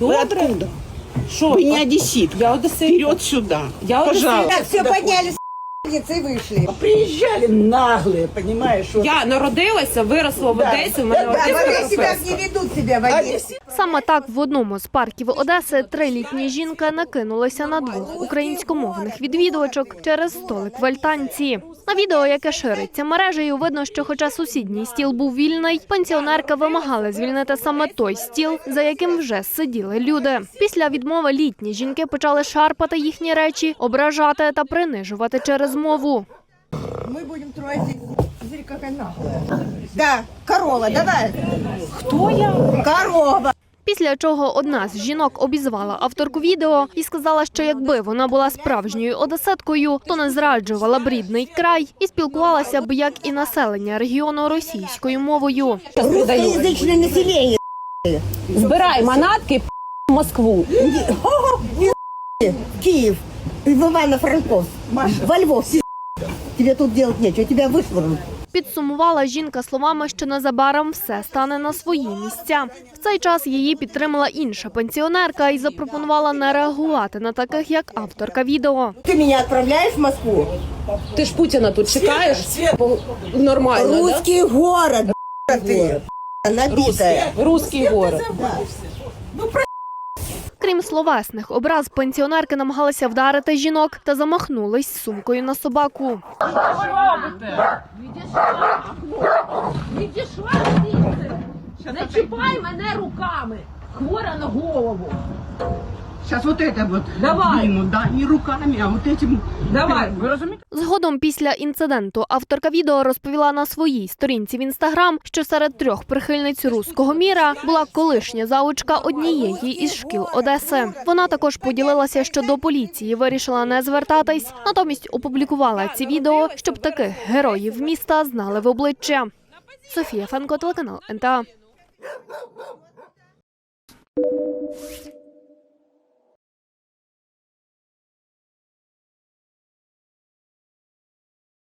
Вы откуда? Що? Вы не одессит. Я одесит. Вперед сюда. Я одессит. Пожалуйста. Так, все, подняли с и вышли. Приезжали наглые, понимаешь? Вот. Я народилася, виросла в Одесі, в мене Да, в одеська Одессе прописка. так не ведут себя в Одессе. Саме так в одному з парків Одеси трилітня жінка накинулася на двох українськомовних відвідувачок через столик в альтанці. На відео, яке шириться мережею, видно, що, хоча сусідній стіл був вільний, пенсіонерка вимагала звільнити саме той стіл, за яким вже сиділи люди. Після відмови літні жінки почали шарпати їхні речі, ображати та принижувати через мову. Мы будем трое здесь. Смотри, какая. Да, корова, давай. Хто я? Корова. Після чого одна з жінок обізвала авторку відео і сказала, що якби вона була справжньою одеситкою, то не зраджувала б рідний край і спілкувалася б як і населення регіону російською мовою. Русскоязычное население. Збирай манатки в Москву. Киев. И в Ивано-Франковск. Во Львов. пи***. Тебе тут делать нечего, тебя вышвырнут. Підсумувала жінка словами, що незабаром все стане на свої місця. В цей час її підтримала інша пенсіонерка і запропонувала не реагувати на таких, як авторка відео. Ты меня отправляешь в Москву? Ти ж Путіна тут чекаєш? Нормально, да? Русский город. Ты. Набитая. Русський город. Крім словесних образ, пенсіонерки намагалися вдарити жінок та замахнулись сумкою на собаку. Відійшла звідси. Не чіпай мене руками. Хвора на голову. Сейчас вот это вот Давай. двину, да, не руками, а вот этим. Давай. Вы разумеете? Згодом після інциденту авторка відео розповіла на своїй сторінці в інстаграм, що серед трьох прихильниць руського міра була колишня заучка однієї із шкіл Одеси. Вона також поділилася, що до поліції вирішила не звертатись, натомість опублікувала ці відео, щоб таких героїв міста знали в обличчя. Софія Фенко, телеканал НТА.